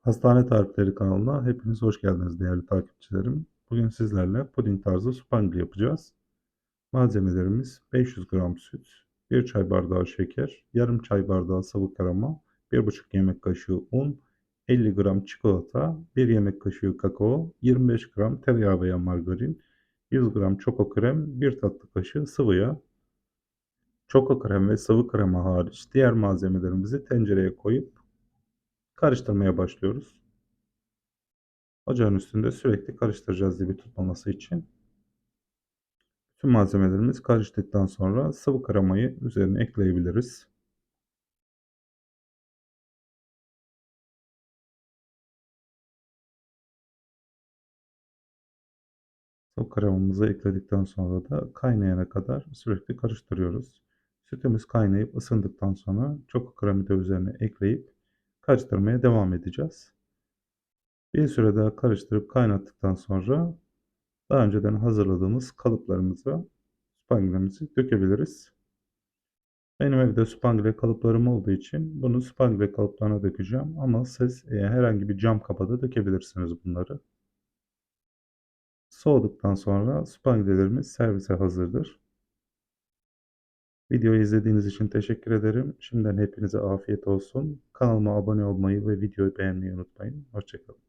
Hastane Tarifleri kanalına hepiniz hoş geldiniz değerli takipçilerim. Bugün sizlerle puding tarzı spangli yapacağız. Malzemelerimiz 500 gram süt, 1 çay bardağı şeker, yarım çay bardağı sıvı krema, 1,5 yemek kaşığı un, 50 gram çikolata, 1 yemek kaşığı kakao, 25 gram tereyağı veya margarin, 100 gram çoko krem, 1 tatlı kaşığı sıvı yağ. Çoko krem ve sıvı krema hariç diğer malzemelerimizi tencereye koyup karıştırmaya başlıyoruz. Ocağın üstünde sürekli karıştıracağız dibi tutmaması için. Tüm malzemelerimiz karıştıktan sonra sıvı kremayı üzerine ekleyebiliriz. Sıvı kremamızı ekledikten sonra da kaynayana kadar sürekli karıştırıyoruz. Sütümüz kaynayıp ısındıktan sonra çoko kremi de üzerine ekleyip karıştırmaya devam edeceğiz. Bir süre daha karıştırıp kaynattıktan sonra daha önceden hazırladığımız kalıplarımıza spanglemizi dökebiliriz. Benim evde spangle kalıplarım olduğu için bunu spangle kalıplarına dökeceğim ama siz e, herhangi bir cam kaba da dökebilirsiniz bunları. Soğuduktan sonra spanglelerimiz servise hazırdır. Videoyu izlediğiniz için teşekkür ederim. Şimdiden hepinize afiyet olsun. Kanalıma abone olmayı ve videoyu beğenmeyi unutmayın. Hoşçakalın.